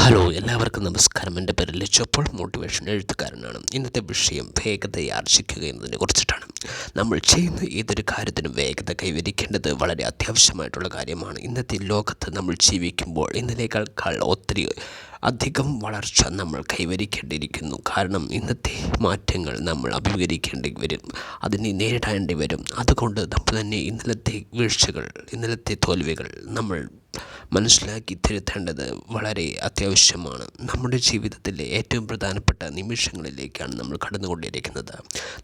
Hello എല്ലാവർക്കും നമസ്കാരം. എന്റെ പേര് ലച്ചപ്പോൾ മോട്ടിവേഷൻ എഴുത്തുകാരനാണ്. ഇന്നത്തെ വിഷയം വേഗതയെ ആർജിക്കുക എന്നതിനെ കുറിച്ചിട്ടാണ്. നമ്മൾ ചെയ്യുന്ന ഏതൊരു കാര്യത്തിനും വേഗത കൈവരിക്കേണ്ടത് വളരെ അത്യാവശ്യമായിട്ടുള്ള കാര്യമാണ്. ഇന്നത്തെ ലോകത്ത് നമ്മൾ ജീവിക്കുമ്പോൾ ഇന്നലേക്കാൾ ഒത്തിരി അധികം വളർച്ച നമ്മൾ കൈവരിക്കേണ്ടിയിരിക്കുന്നു. കാരണം ഇന്നത്തെ മാറ്റങ്ങൾ നമ്മൾ അഭിമുഖീകരിക്കേണ്ടി വരും. അതിനെ നേരിടേണ്ടി വരും. അതുകൊണ്ട് നമ്മൾ തന്നെ ഇന്നലത്തെ വീഴ്ചകൾ ഇന്നലത്തെ തോൽവികൾ നമ്മൾ മനസ്സിലാക്കി തിരുത്തേണ്ടത് വളരെ അത്യാവശ്യമാണ്. നമ്മുടെ ജീവിതത്തിലെ ഏറ്റവും പ്രധാനപ്പെട്ട നിമിഷങ്ങളിലേക്കാണ് നമ്മൾ കടന്നുകൊണ്ടിരിക്കുന്നത്.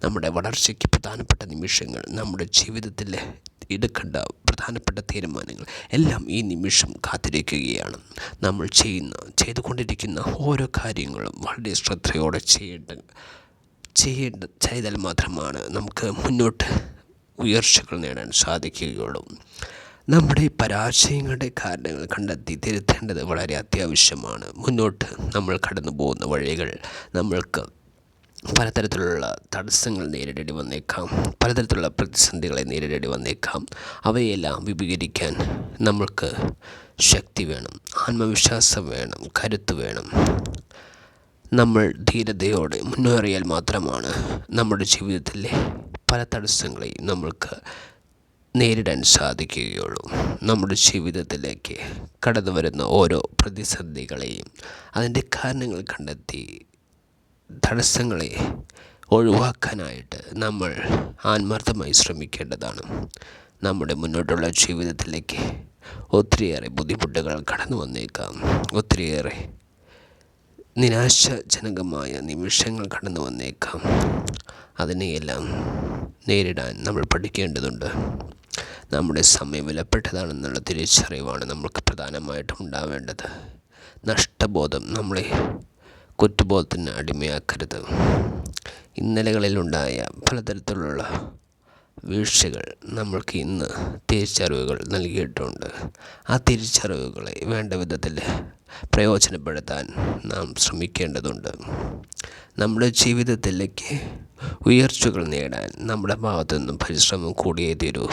നമ്മുടെ വളർച്ചയ്ക്ക് പ്രധാനപ്പെട്ട നിമിഷങ്ങൾ നമ്മുടെ ജീവിതത്തിലെ എടുക്കേണ്ട പ്രധാനപ്പെട്ട തീരുമാനങ്ങൾ എല്ലാം ഈ നിമിഷം കാത്തിരിക്കുകയാണ്. നമ്മൾ ചെയ്യുന്ന ചെയ്തുകൊണ്ടിരിക്കുന്ന ഓരോ കാര്യങ്ങളും വളരെ ശ്രദ്ധയോടെ ചെയ്യേണ്ട ചെയ്യേണ്ട ചെയ്താൽ മാത്രമാണ് നമുക്ക് മുന്നോട്ട് ഉയർച്ചകൾ നേടാൻ സാധിക്കുകയുള്ളൂ. നമ്മുടെ പരാജയങ്ങളുടെ കാരണങ്ങൾ കണ്ടെത്തി തിരുത്തേണ്ടത് വളരെ അത്യാവശ്യമാണ്. മുന്നോട്ട് നമ്മൾ കടന്നു പോകുന്ന വഴികൾ നമ്മൾക്ക് പലതരത്തിലുള്ള തടസ്സങ്ങൾ നേരിടേണ്ടി വന്നേക്കാം. പലതരത്തിലുള്ള പ്രതിസന്ധികളെ നേരിടേണ്ടി വന്നേക്കാം. അവയെല്ലാം വിപുലീകരിക്കാൻ നമ്മൾക്ക് ശക്തി വേണം ആത്മവിശ്വാസം വേണം കരുത്ത് വേണം. നമ്മൾ ധീരതയോടെ മുന്നേറിയാൽ മാത്രമാണ് നമ്മുടെ ജീവിതത്തിലെ പല തടസ്സങ്ങളെയും നമ്മൾക്ക് നേരിടാൻ സാധിക്കുകയുള്ളൂ. നമ്മുടെ ജീവിതത്തിലേക്ക് കടന്നു വരുന്ന ഓരോ പ്രതിസന്ധികളെയും അതിന്റെ കാരണങ്ങൾ കണ്ടെത്തി തടസ്സങ്ങളെ ഒഴിവാക്കാനായിട്ട് നമ്മൾ ആത്മാർത്ഥമായി ശ്രമിക്കേണ്ടതാണ്. നമ്മുടെ മുന്നോട്ടുള്ള ജീവിതത്തിലേക്ക് ഒത്തിരിയേറെ ബുദ്ധിമുട്ടുകൾ കടന്നു വന്നേക്കാം. ഒത്തിരിയേറെ നിരാശാജനകമായ നിമിഷങ്ങൾ കടന്നു വന്നേക്കാം. അതിനെയെല്ലാം നേരിടാൻ നമ്മൾ പഠിക്കേണ്ടതുണ്ട്. നമ്മുടെ സമയം വിലപ്പെട്ടതാണെന്നുള്ള തിരിച്ചറിവാണ് നമുക്ക് പ്രധാനമായിട്ടും ഉണ്ടാവേണ്ടത്. നഷ്ടബോധം നമ്മളെ കുറ്റബോധത്തിന് അടിമയാക്കരുത്. ഇന്നലകളിലുണ്ടായ പലതരത്തിലുള്ള വീഴ്ചകൾ നമ്മൾക്ക് ഇന്ന് തിരിച്ചറിവുകൾ നൽകിയിട്ടുണ്ട്. ആ തിരിച്ചറിവുകളെ വേണ്ട വിധത്തിൽ പ്രയോജനപ്പെടുത്താൻ നാം ശ്രമിക്കേണ്ടതുണ്ട്. നമ്മുടെ ജീവിതത്തിലേക്ക് ഉയർച്ചകൾ നേടാൻ നമ്മുടെ ഭാഗത്തു നിന്നും പരിശ്രമം കൂടിയേ തീരൂ.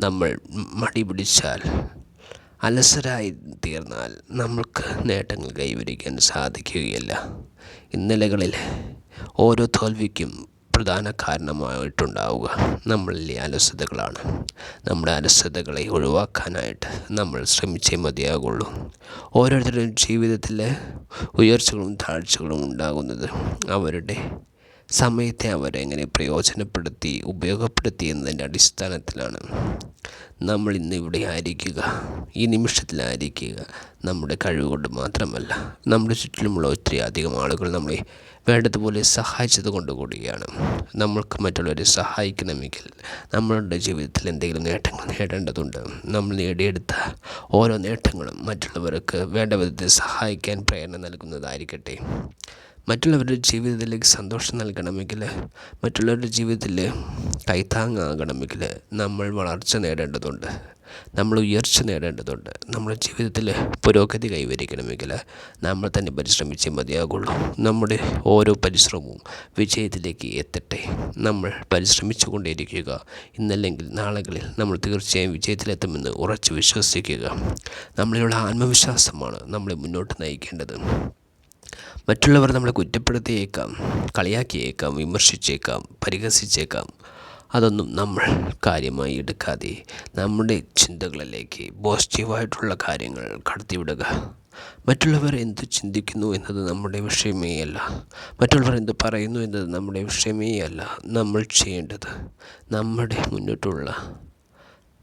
നമ്മൾ മടി പിടിച്ചാൽ അലസരായി തീർന്നാൽ നമ്മൾക്ക് നേട്ടങ്ങൾ കൈവരിക്കാൻ സാധിക്കുകയില്ല. ഇന്നലകളിൽ ഓരോ തോൽവിക്കും പ്രധാന കാരണമായിട്ടുണ്ടാവുക. നമ്മളിലെ അലസതകളാണ്. നമ്മുടെ അലസതകളെ ഒഴിവാക്കാനായിട്ട് നമ്മൾ ശ്രമിച്ചേ മതിയാകുള്ളൂ. ഓരോരുത്തരുടെയും ജീവിതത്തിൽ ഉയർച്ചകളും താഴ്ചകളും ഉണ്ടാകുന്നത് അവരുടെ സമയത്തെ അവരെങ്ങനെ പ്രയോജനപ്പെടുത്തി ഉപയോഗപ്പെടുത്തി എന്നതിന്റെ അടിസ്ഥാനത്തിലാണ് നമ്മൾ ഇന്ന് ഇവിടെ ആയിരിക്കുക. ഈ നിമിഷത്തിലായിരിക്കുക നമ്മുടെ കഴിവുകൊണ്ട് മാത്രമല്ല നമ്മുടെ ചുറ്റിലുമുള്ള ഒത്തിരി അധികം ആളുകൾ നമ്മളെ വേണ്ടതുപോലെ സഹായിച്ചത് കൊണ്ട് കൂടിയാണ്. നമ്മൾക്ക് മറ്റുള്ളവരെ സഹായിക്കണമെങ്കിൽ നമ്മളുടെ ജീവിതത്തിൽ എന്തെങ്കിലും നേട്ടങ്ങൾ നേടേണ്ടതുണ്ട്. നമ്മൾ നേടിയെടുത്ത ഓരോ നേട്ടങ്ങളും മറ്റുള്ളവർക്ക് വേണ്ട വിധത്തിൽ സഹായിക്കാൻ പ്രേരണ നൽകുന്നതായിരിക്കട്ടെ. മറ്റുള്ളവരുടെ ജീവിതത്തിലേക്ക് സന്തോഷം നൽകണമെങ്കിൽ മറ്റുള്ളവരുടെ ജീവിതത്തിൽ കൈത്താങ്ങാകണമെങ്കിൽ നമ്മൾ വളർച്ച നേടേണ്ടതുണ്ട്. നമ്മൾ ഉയർച്ച നേടേണ്ടതുണ്ട്. നമ്മുടെ ജീവിതത്തിൽ പുരോഗതി കൈവരിക്കണമെങ്കിൽ നമ്മൾ തന്നെ പരിശ്രമിച്ചേ മതിയാകുള്ളൂ. നമ്മുടെ ഓരോ പരിശ്രമവും വിജയത്തിലേക്ക് എത്തട്ടെ. നമ്മൾ പരിശ്രമിച്ചു കൊണ്ടേയിരിക്കുക ഇന്നല്ലെങ്കിൽ നാളുകളിൽ നമ്മൾ തീർച്ചയായും വിജയത്തിലെത്തുമെന്ന് ഉറച്ചു വിശ്വസിക്കുക. നമ്മളിലുള്ള ആത്മവിശ്വാസമാണ് നമ്മളെ മുന്നോട്ട് നയിക്കേണ്ടത്. മറ്റുള്ളവർ നമ്മളെ കുറ്റപ്പെടുത്തിയേക്കാം കളിയാക്കിയേക്കാം വിമർശിച്ചേക്കാം പരിഹസിച്ചേക്കാം. അതൊന്നും നമ്മൾ കാര്യമായി എടുക്കാതെ നമ്മുടെ ചിന്തകളിലേക്ക് പോസിറ്റീവായിട്ടുള്ള കാര്യങ്ങൾ കടത്തിവിടുക. മറ്റുള്ളവർ എന്ത് ചിന്തിക്കുന്നു എന്നത് നമ്മുടെ വിഷയമേ അല്ല. മറ്റുള്ളവർ എന്ത് പറയുന്നു എന്നത് നമ്മുടെ വിഷയമേ അല്ല. നമ്മൾ ചെയ്യേണ്ടത് നമ്മുടെ മുന്നോട്ടുള്ള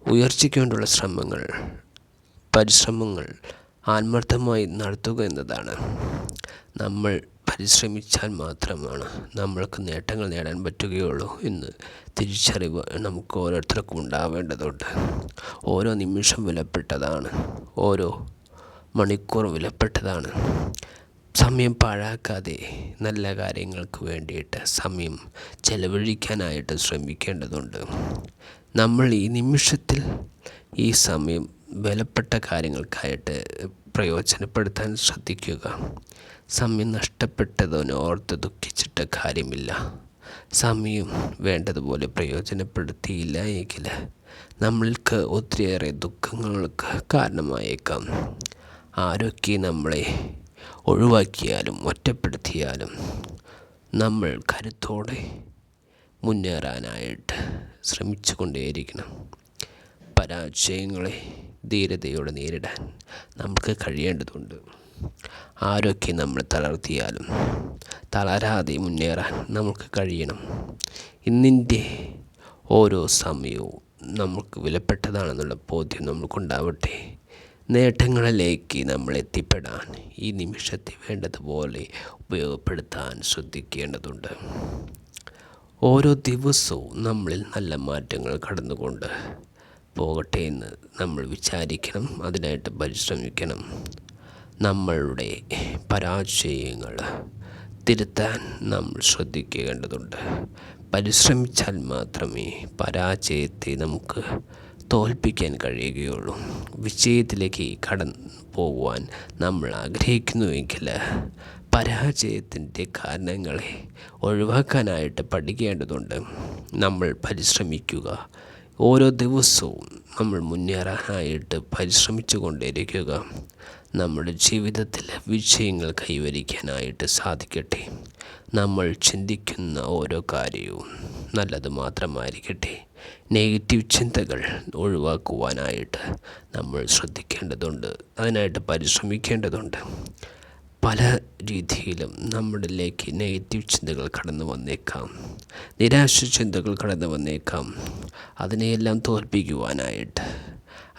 ഉയർച്ചയ്ക്ക് വേണ്ടിയുള്ള ശ്രമങ്ങൾ പരിശ്രമങ്ങൾ ആത്മാർത്ഥമായി നടത്തുക എന്നതാണ്. നമ്മൾ പരിശ്രമിച്ചാൽ മാത്രമാണ് നമ്മൾക്ക് നേട്ടങ്ങൾ നേടാൻ പറ്റുകയുള്ളൂ എന്ന് തിരിച്ചറിവ് നമുക്ക് ഓരോരുത്തർക്കും ഉണ്ടാവേണ്ടതുണ്ട്. ഓരോ നിമിഷം വിലപ്പെട്ടതാണ്. ഓരോ മണിക്കൂർ വിലപ്പെട്ടതാണ്. സമയം പാഴാക്കാതെ നല്ല കാര്യങ്ങൾക്ക് വേണ്ടിയിട്ട് സമയം ചെലവഴിക്കാനായിട്ട് ശ്രമിക്കേണ്ടതുണ്ട്. നമ്മൾ ഈ നിമിഷത്തിൽ ഈ സമയം വിലപ്പെട്ട കാര്യങ്ങൾക്കായിട്ട് പ്രയോജനപ്പെടുത്താൻ ശ്രദ്ധിക്കുക. സമയം നഷ്ടപ്പെട്ടതിന് ഓർത്ത് ദുഃഖിച്ചിട്ട് കാര്യമില്ല. സമയം വേണ്ടതുപോലെ പ്രയോജനപ്പെടുത്തിയില്ല എങ്കിൽ നമ്മൾക്ക് ഒത്തിരിയേറെ ദുഃഖങ്ങൾക്ക് കാരണമായേക്കാം. ആരൊക്കെ നമ്മളെ ഒഴിവാക്കിയാലും ഒറ്റപ്പെടുത്തിയാലും നമ്മൾ കരുത്തോടെ മുന്നേറാനായിട്ട് ശ്രമിച്ചു കൊണ്ടേയിരിക്കണം പരാജയങ്ങളെ ധീരതയോടെ നേരിടാൻ നമുക്ക് കഴിയേണ്ടതുണ്ട്. ആരൊക്കെ നമ്മൾ തളർത്തിയാലും തളരാതെ മുന്നേറാൻ നമുക്ക് കഴിയണം. ഇന്നിന്റെ ഓരോ സമയവും നമുക്ക് വിലപ്പെട്ടതാണെന്നുള്ള ബോധ്യം നമുക്കുണ്ടാവട്ടെ. നേട്ടങ്ങളിലേക്ക് നമ്മൾ എത്തിപ്പെടാൻ ഈ നിമിഷത്തെ വേണ്ടതുപോലെ ഉപയോഗപ്പെടുത്താൻ ശ്രദ്ധിക്കേണ്ടതുണ്ട്. ഓരോ ദിവസവും നമ്മളിൽ നല്ല മാറ്റങ്ങൾ കടന്നുകൊണ്ട് പോകട്ടെ എന്ന് നമ്മൾ വിചാരിക്കണം അതിനായിട്ട് പരിശ്രമിക്കണം. നമ്മളുടെ പരാജയങ്ങൾ തിരുത്താൻ നമ്മൾ ശ്രദ്ധിക്കേണ്ടതുണ്ട്. പരിശ്രമിച്ചാൽ മാത്രമേ പരാജയത്തെ നമുക്ക് തോൽപ്പിക്കാൻ കഴിയുകയുള്ളൂ. വിജയത്തിലേക്ക് കടന്നു പോകുവാൻ നമ്മൾ ആഗ്രഹിക്കുന്നുവെങ്കിൽ പരാജയത്തിന്റെ കാരണങ്ങളെ ഒഴിവാക്കാനായിട്ട് പഠിക്കേണ്ടതുണ്ട്. നമ്മൾ പരിശ്രമിക്കുക ഓരോ ദിവസവും നമ്മൾ മുന്നേറാനായിട്ട് പരിശ്രമിച്ചു കൊണ്ടിരിക്കുക നമ്മുടെ ജീവിതത്തിൽ വിജയങ്ങൾ കൈവരിക്കാനായിട്ട് സാധിക്കട്ടെ. നമ്മൾ ചിന്തിക്കുന്ന ഓരോ കാര്യവും നല്ലത് മാത്രമായിരിക്കട്ടെ. നെഗറ്റീവ് ചിന്തകൾ ഒഴിവാക്കുവാനായിട്ട് നമ്മൾ ശ്രദ്ധിക്കേണ്ടതുണ്ട്. അതിനായിട്ട് പരിശ്രമിക്കേണ്ടതുണ്ട്. പല രീതിയിലും നമ്മളിലേക്ക് നെഗറ്റീവ് ചിന്തകൾ കടന്നു വന്നേക്കാം. നിരാശ ചിന്തകൾ കടന്നു വന്നേക്കാം. അതിനെയെല്ലാം തോൽപ്പിക്കുവാനായിട്ട്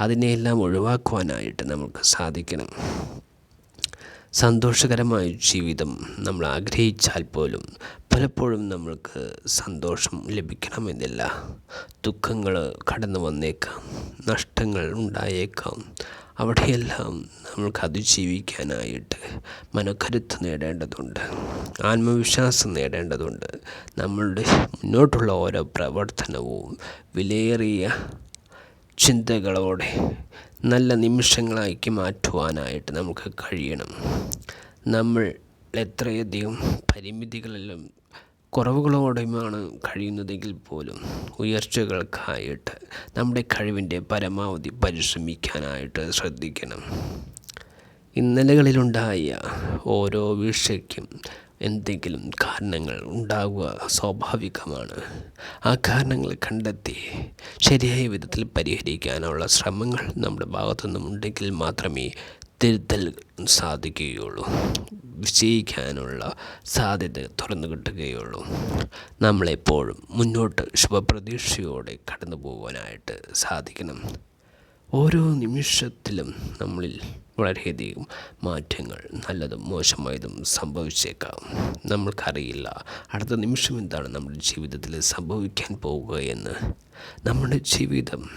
അതിനെയെല്ലാം ഒഴിവാക്കുവാനായിട്ട് നമുക്ക് സാധിക്കണം. സന്തോഷകരമായ ജീവിതം നമ്മൾ ആഗ്രഹിച്ചാൽ പോലും പലപ്പോഴും നമ്മൾക്ക് സന്തോഷം ലഭിക്കണമെന്നില്ല. ദുഃഖങ്ങൾ കടന്നു വന്നേക്കാം നഷ്ടങ്ങൾ ഉണ്ടായേക്കാം. അവിടെയെല്ലാം നമ്മൾക്ക് അതിജീവിക്കാനായിട്ട് മനക്കരുത്ത് നേടേണ്ടതുണ്ട് ആത്മവിശ്വാസം നേടേണ്ടതുണ്ട്. നമ്മളുടെ മുന്നോട്ടുള്ള ഓരോ പ്രവർത്തനവും വിലയേറിയ ചിന്തകളോടെ നല്ല നിമിഷങ്ങളാക്കി മാറ്റുവാനായിട്ട് നമുക്ക് കഴിയണം. നമ്മൾ എത്രയധികം പരിമിതികളിലും കുറവുകളോടെയുമാണ് കഴിയുന്നതെങ്കിൽ പോലും ഉയർച്ചകൾക്കായിട്ട് നമ്മുടെ കഴിവിന്റെ പരമാവധി പരിശ്രമിക്കാനായിട്ട് ശ്രദ്ധിക്കണം. ഇന്നലകളിലുണ്ടായ ഓരോ വീഴ്ചയ്ക്കും എന്തെങ്കിലും കാരണങ്ങൾ ഉണ്ടാവുക സ്വാഭാവികമാണ്. ആ കാരണങ്ങൾ കണ്ടെത്തി ശരിയായ വിധത്തിൽ പരിഹരിക്കാനുള്ള ശ്രമങ്ങൾ നമ്മുടെ ഭാഗത്തുനിന്നും ഉണ്ടെങ്കിൽ മാത്രമേ തിരുത്തൽ സാധിക്കുകയുള്ളൂ. വിജയിക്കാനുള്ള സാധ്യത തുറന്നു കിട്ടുകയുള്ളൂ. നമ്മളെപ്പോഴും മുന്നോട്ട് ശുഭപ്രതീക്ഷയോടെ കടന്നു പോകാനായിട്ട് സാധിക്കണം. ഓരോ നിമിഷത്തിലും നമ്മളിൽ വളരെയധികം മാറ്റങ്ങൾ നല്ലതും മോശമായതും സംഭവിച്ചേക്കാം. നമ്മൾക്കറിയില്ല അടുത്ത നിമിഷം എന്താണ് നമ്മുടെ ജീവിതത്തിൽ സംഭവിക്കാൻ പോവുക എന്ന്. നമ്മുടെ ജീവിതം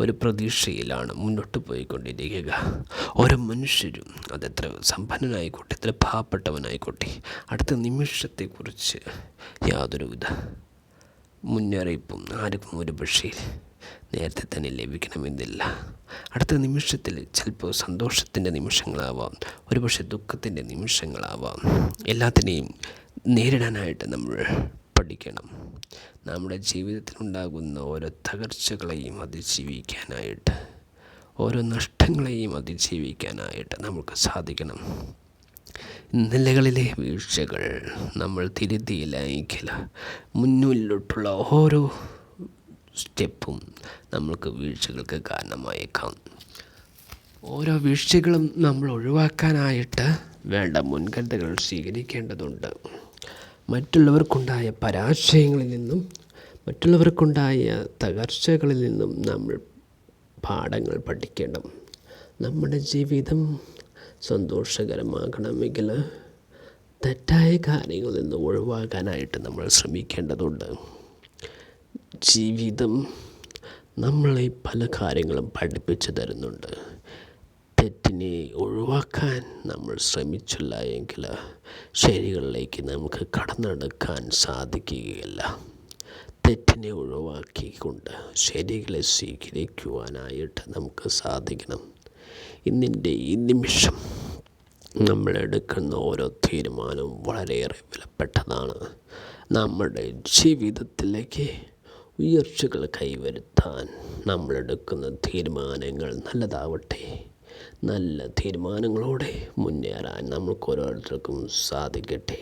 ഒരു പ്രതീക്ഷയിലാണ് മുന്നോട്ട് പോയിക്കൊണ്ടിരിക്കുക. ഓരോ മനുഷ്യരും അതെത്ര സമ്പന്നനായിക്കോട്ടെ എത്ര പാവപ്പെട്ടവനായിക്കോട്ടെ അടുത്ത നിമിഷത്തെക്കുറിച്ച് യാതൊരുവിധ മുന്നറിയിപ്പും ആർക്കും ഒരു പക്ഷേ നേരത്തെ തന്നെ ലഭിക്കണമെന്നില്ല. അടുത്ത നിമിഷത്തിൽ ചിലപ്പോൾ സന്തോഷത്തിന്റെ നിമിഷങ്ങളാവാം ഒരുപക്ഷെ ദുഃഖത്തിന്റെ നിമിഷങ്ങളാവാം. എല്ലാത്തിനെയും നേരിടാനായിട്ട് നമ്മൾ പഠിക്കണം. നമ്മുടെ ജീവിതത്തിലുണ്ടാകുന്ന ഓരോ തകർച്ചകളെയും അതിജീവിക്കാനായിട്ട് ഓരോ നഷ്ടങ്ങളെയും അതിജീവിക്കാനായിട്ട് നമുക്ക് സാധിക്കണം. നിലകളിലെ വീഴ്ചകൾ നമ്മൾ തിരുത്തിയില്ലെങ്കിൽ മുന്നിലോട്ടുള്ള ഓരോ സ്റ്റെപ്പും നമ്മൾക്ക് വീഴ്ചകൾക്ക് കാരണമായേക്കാം. ഓരോ വീഴ്ചകളും നമ്മൾ ഒഴിവാക്കാനായിട്ട് വേണ്ട മുൻകരുതലുകൾ സ്വീകരിക്കേണ്ടതുണ്ട്. മറ്റുള്ളവർക്കുണ്ടായ പരാജയങ്ങളിൽ നിന്നും മറ്റുള്ളവർക്കുണ്ടായ തകർച്ചകളിൽ നിന്നും നമ്മൾ പാഠങ്ങൾ പഠിക്കണം. നമ്മുടെ ജീവിതം സന്തോഷകരമാകണമെങ്കിൽ തെറ്റായ കാര്യങ്ങളിൽ നിന്ന് ഒഴിവാക്കാനായിട്ട് നമ്മൾ ശ്രമിക്കേണ്ടതുണ്ട്. ജീവിതം നമ്മളെ പല കാര്യങ്ങളും പഠിപ്പിച്ചു തരുന്നുണ്ട്. തെറ്റിനെ ഒഴിവാക്കാൻ നമ്മൾ ശ്രമിച്ചില്ല എങ്കിൽ ശരികളിലേക്ക് നമുക്ക് കടന്നെടുക്കാൻ സാധിക്കുകയില്ല. തെറ്റിനെ ഒഴിവാക്കിക്കൊണ്ട് ശരികളെ സ്വീകരിക്കുവാനായിട്ട് നമുക്ക് സാധിക്കണം. ഇന്നിന്റെ ഈ നിമിഷം നമ്മൾ എടുക്കുന്ന ഓരോ തീരുമാനവും വളരെയേറെ വിലപ്പെട്ടതാണ്. നമ്മുടെ ജീവിതത്തിലേക്ക് ഉയർച്ചകൾ കൈവരുത്താൻ നമ്മളെടുക്കുന്ന തീരുമാനങ്ങൾ നല്ലതാവട്ടെ. നല്ല തീരുമാനങ്ങളോടെ മുന്നേറാൻ നമുക്ക് ഓരോരുത്തർക്കും സാധിക്കട്ടെ.